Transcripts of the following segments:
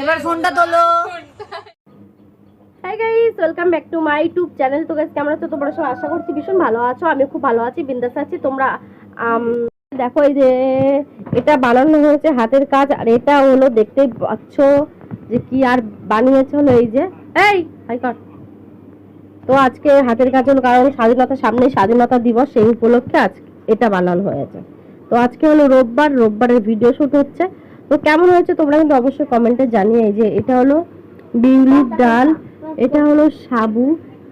এবার ফোনটা তোলো। Guys welcome back to my YouTube channel তো গাইস কেমন আছো? তোমরা সব আশা করছি ভীষণ ভালো আছো। আমি খুব ভালো আছি, বিন্দাস আছি। তোমরা দেখো এই যে, এটা বানানো হয়েছে হাতের কাজ, আর এটা হলো দেখতেই পাচ্ছ যে কি আর বানিয়েছে হলো এই যে। এই, হাই কর। তো আজকে হাতের কাজ হলো, কারণ স্বাধীনতা সামনে স্বাধীনতা দিবস, সেই উপলক্ষে আজ এটা বানানো হয়েছে। তো আজকে হলো রোববার, রোববারের ভিডিও শুট হচ্ছে। তো কেমন হয়েছে তোমরা কিন্তু অবশ্যই কমেন্টে জানিয়ে যে, এটা হলো বিউলির ডাল, এটা হলো সাবু,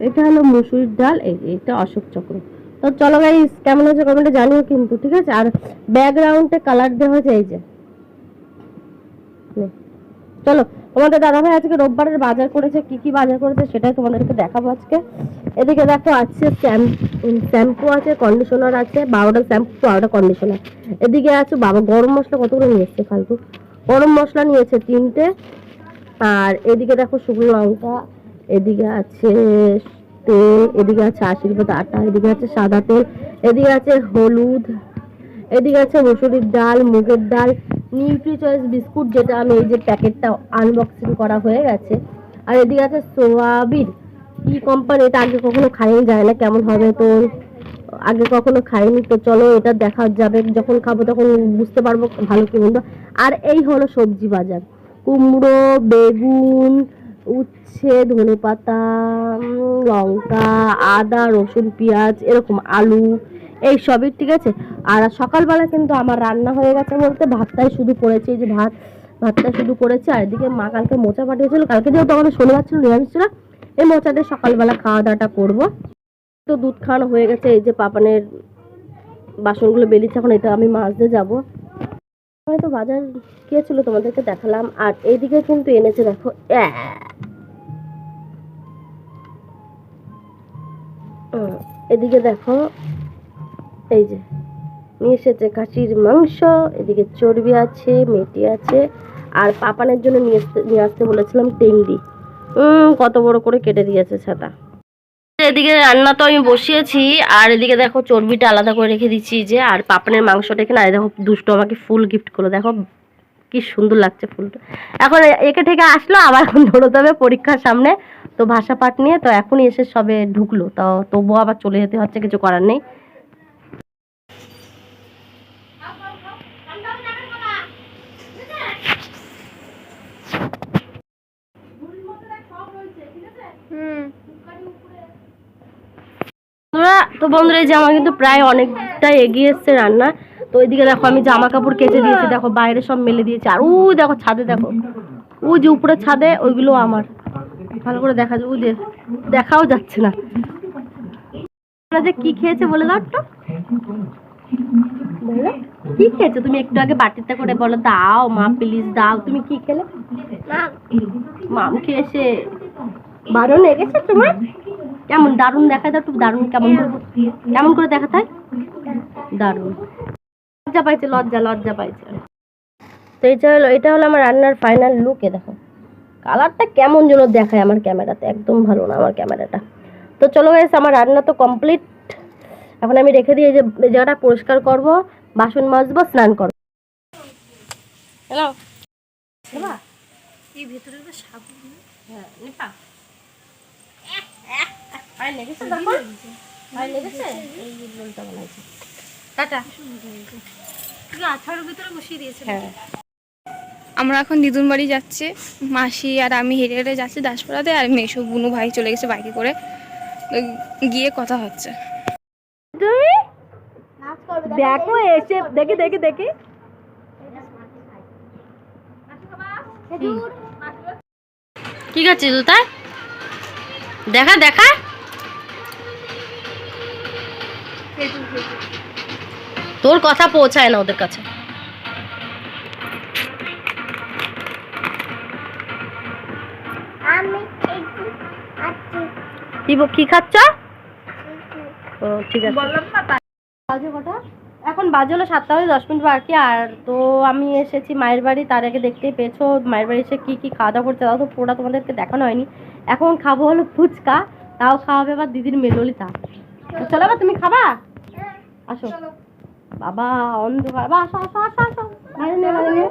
এটা হলো মুসুরির ডাল এটা অশোক চক্র। তো চলো গাইস কেমন হয়েছে কমেন্টে জানিও কিন্তু, ঠিক আছে? আর ব্যাকগ্রাউন্ডে কালার দেওয়া হয়েছে, এই যে। চলো। তোমাদের দাদাভাই আজকে রোববারের বাজার করেছে, কি কি বাজার করেছে সেটাই তোমাদেরকে দেখাবো আজকে। এদিকে দেখো আছে শ্যাম্পু আছে কন্ডিশনার আছে, বারোটা শ্যাম্পু, বারোটা কন্ডিশনার এদিকে আছে বাবা, গরম মশলা কতগুলো নিয়ে এসছে ফালতু। গরম মশলা নিয়েছে তিনটে, আর এদিকে দেখো শুকনো লঙ্কা, এদিকে আছে তেল, এদিকে আছে আশীর্বাদ আটা, এদিকে আছে সাদা তেল, এদিকে আছে হলুদ, এদিকে আছে মসুরির ডাল, মুগের ডাল নিউট্রি চয়েস বিস্কুট যেটা আমি এই যে প্যাকেটটা আনবক্সিং করা হয়ে গেছে। আর এদিকে আছে সোয়াবিন। কি কোম্পানি এটা আগে কখনো খাইনি যায় না কেমন হবে তো। আগে কখনো খাইনি তো, চলো এটা দেখা যাবে, যখন খাব তখন বুঝতে পারব ভালো কি মন্দ। আর এই হলো সবজি বাজার। কুমড়ো, বেগুন, উচ্ছে ধনে পাতা লঙ্কা, আদা, রসুন, পেঁয়াজ, এরকম আলু এই সবই ঠিক আছে। আর সকালবেলা কিন্তু আমার রান্না হয়ে গেছে বলতে ভাতটাই শুধু করেছি যে ভাত, ভাতটা শুধু করেছি। আর এদিকে মা কালকে মোচা পাঠিয়েছিল। কালকে যেহেতু আমাদের শনিবার ছিল, নিরামিষ ছিল, এই মোচাতে সকালবেলা খাওয়া দাওয়াটা করব। তো দুধ খাওয়ানো হয়ে গেছে, এই যে পাপানের বাসনগুলো বেরিয়েছে এখন এটা আমি মাজতে যাব। হয়তো বাজার গিয়েছিল, তোমাদেরকে দেখালাম। আর এইদিকে কিন্তু এনেছে, দেখো। এদিকে দেখো এই যে, নিয়ে এসেছে খাসির মাংস, এদিকে চর্বি আছে মেটি আছে, আর পাপানের জন্য নিয়ে আসতে নিয়ে আসতে বলেছিলাম টেংরি কত বড় করে কেটে দিয়েছে ছাতা। এদিকে রান্না তো আমি বসিয়েছি, আর এদিকে দেখো চর্বিটা আলাদা করে রেখে দিচ্ছি যে, আর পাপনের মাংসটা এখানে, আর দেখো দুটো আমাকে ফুল গিফট করল, দেখো কি সুন্দর লাগছে ফুলটা। এখন একে থেকে আসলো, আবার এখন দৌড়তে হবে পরীক্ষার সামনে, তো ভাষা পাঠ নিয়ে তো এখনই এসে সবে ঢুকলো, তো তবুও আবার চলে যেতে হচ্ছে, কিছু করার নেই। বন্ধুরা তো বন্ধুরা এই যে আমার কিন্তু প্রায় অনেকটা এগিয়ে এসছে রান্না। তো ওইদিকে দেখো আমি জামা কাপড় কেচে দিয়েছি দেখো বাইরে সব মেলে দিয়েছি। আর ওই দেখো ছাদে দেখো। ওই যে উপরে ছাদে ওইগুলো আমার। ভালো করে দেখা যায় ওই যে দেখাও যাচ্ছে না। যে কি খেয়েছে বলে দাও বলো কি খেয়েছো? তুমি একটু আগে বাটিতে করে বলো দাও মা প্লিজ দাও। তুমি কি খেলে? মাম খেয়েছে। বারণ লেগেছে তোমার? কেমন দারুণ দেখা যায় একটু দারুণ কেমন কেমন করে দেখাতে হয়? দারুণ। লজ্জা পাইছে লজ্জা লজ্জা পাইছে। তো এটা হলো এটা হলো আমার রান্নার ফাইনাল লুক এ দেখো। কালারটা কেমন যেন দেখায় আমার ক্যামেরাতে একদম ভালো না আমার ক্যামেরাটা তো চলো গাইস আমার রান্না তো কমপ্লিট এখন আমি রেখে দিয়ে এই যে জায়গাটা পরিষ্কার করব বাসন মাজবো স্নান করব। হ্যালো এই ভেতরে সাবু হ্যাঁ লেগেছে পায়ে লেগেছে? এই রোলটা বানাইছে। টাটা। আঠারোর ভিতরে বসিয়ে দিয়েছে হ্যাঁ। আমরা এখন দিদুন বাড়ি যাচ্ছি। মাসি আর আমি হেঁটে হেঁটে যাচ্ছি দাসপাড়াতে আর মেশো বুনু ভাই চলে গেছে বাইকে করে। গিয়ে কথা হচ্ছে। তুমি? দেখো এসে দেখি দেখি দেখি। কি খাচ্ছিস তুই তাই দেখা দেখা। তোর কথা পৌঁছায় না ওদের কাছে। কি খাচ্ছ? ও ঠিক আছে। বাজে কটা? এখন বাজে হলো সাতটা হয়ে দশ মিনিট বাকি। আর তো আমি এসেছি মায়ের বাড়ি তার আগে দেখতেই পেয়েছ মায়ের বাড়ি এসে কী কী খাওয়া দাওয়া করছে তাও তো পুরোটা তোমাদেরকে দেখানো হয়নি। এখন খাব হলো ফুচকা তাও খাওয়াবে আবার দিদির মেললিতা। তো চলো এবার তুমি খাবা? আসো। বাবা অন্ধকার। বা আসো আসো আসো আসো। বাইরে নে বাইরে নে?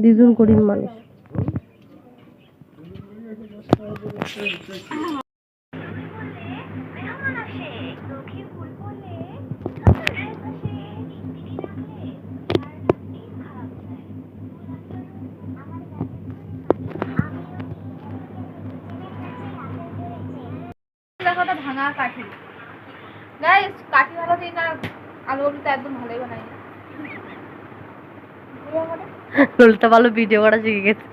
দ্বিগুণ করিম মানুষ। ভাঙা কাঠি। গাইস কাঠি ভালো দিই না তো একদম ভালোই বানাই। ললিতা ভালো ভিডিও করা শিখে গেছে।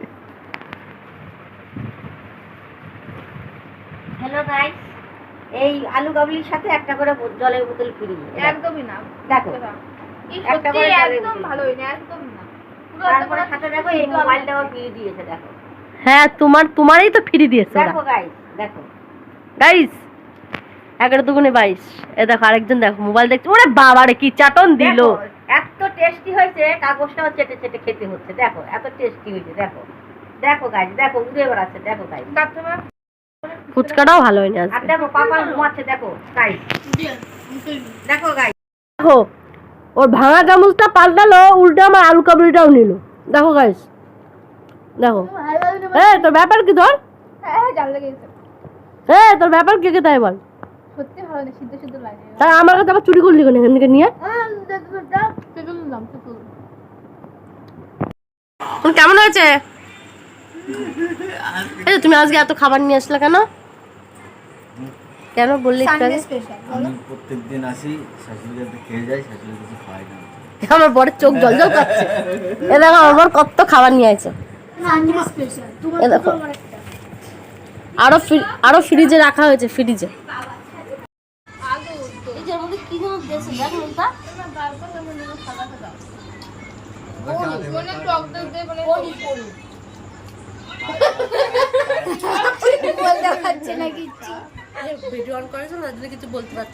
হ্যালো গাইস এই আলু কাবলির সাথে একটা করে জলের বোতল ফ্রি একদমই না। দেখো। একটা করে একদম। ভালোই না একদমই না। পুরো তারপরে একদম সাথে দেখো এই মোবাইলটাও ফ্রি দিয়েছে দেখো। হ্যাঁ তোমার তোমারই তো ফ্রি দিয়েছে দেখো গাইস দেখো। গাইস এগারো দুগুণে বাইশ। এ দেখো আরেকজন দেখো মোবাইল দেখছে। ওরে বাবারে কি চাটন দিল। দেখো, এত টেস্টি হয়েছে কাগজটাও চেটে চেটে খেতে হচ্ছে। দেখো এত টেস্টি হয়েছে দেখো। দেখো গাইস দেখো উড়ে বেড়াচ্ছে দেখো গাইস ফুচকাটাও ভালো হয়নি আর আজকে দেখো পাপা ঘুমাচ্ছে দেখো গাইস দেখো গাইস দেখো ওর ভাঙা চামচটা পাল্টালো উল্টে আমার আলু কাবলিটাও নিল। দেখো গাইস দেখো। এ তোর ব্যাপার কি ধর? হ্যাঁ এ তোর ব্যাপার কে কে তাই বল? সত্যি ভালো না সিদ্ধ সিদ্ধ লাগে। তাই আমার কাছে আবার চুরি করলি কেন? এখান থেকে নিয়ে কেমন হয়েছে? এই তুমি আজকে এত খাবার নিয়ে আসলে কেন? কেন বললি আমি প্রত্যেক দিন আসি কাছে খেয়ে যাই কিছু না। আমার বরের চোখ জল জল করছে। এ দেখো আমার কত খাবার নিয়ে আছে এ দেখো। আরও ফ্রি- আরও ফ্রিজে রাখা হয়েছে ফ্রিজে ভিডিও অন করেছ যদি কিছু বলতে পারছ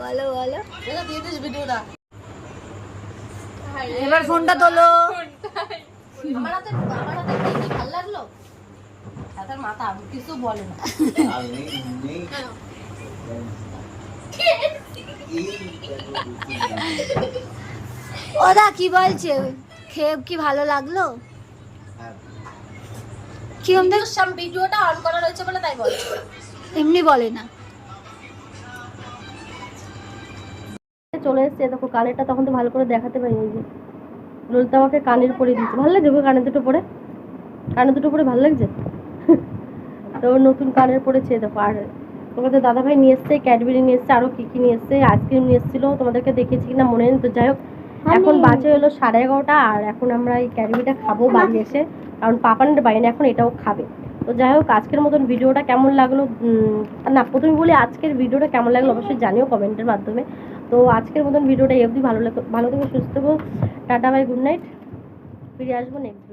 বলো বলো। দিয়ে দিস ভিডিওটা এবার ফোনটা তোলো। আমার হাতে আমার হাতে ভালো লাগল? তাদের মাথা কিছু বলে না। ওদা কি বলছে? খেয়ে কি ভালো লাগল? কিরম দেখ সাম ভিডিওটা অন করা রয়েছে বলে তাই বলে। এমনি বলে না। চলে এসছে দেখো কানেরটা তখন তো ভালো করে দেখাতে পারিনি যে। ললিতা আমাকে কানের পরে দিচ্ছে ভালো লাগছে গো কানের দুটো পরে? কানের দুটো পরে ভালো লাগছে? তো নতুন কানের পরেছে দেখো আর তোমাদের দাদাভাই নিয়ে এসছে ক্যাডবেরি নিয়ে এসছে আরও কী কী নিয়ে এসছে আইসক্রিম নিয়ে এসেছিল তোমাদেরকে দেখেছি কিনা মনে নেই তো যাই হোক এখন বাজে হলো সাড়ে এগারোটা আর এখন আমরা এই ক্যাডবেরিটা খাব বাড়ি এসে কারণ পাপানের বাইরে এখন এটাও খাবে। তো যাই হোক আজকের মতন ভিডিওটা কেমন লাগল? না প্রথমে বলি আজকের ভিডিওটা কেমন লাগল অবশ্যই জানিও কমেন্টের মাধ্যমে। তো আজকের মতন ভিডিওটা অবধি ভালো লাগল ভালো থেকে সুস্থ থাকো টাটা বাই গুড নাইট ফিরে আসব নেক্সট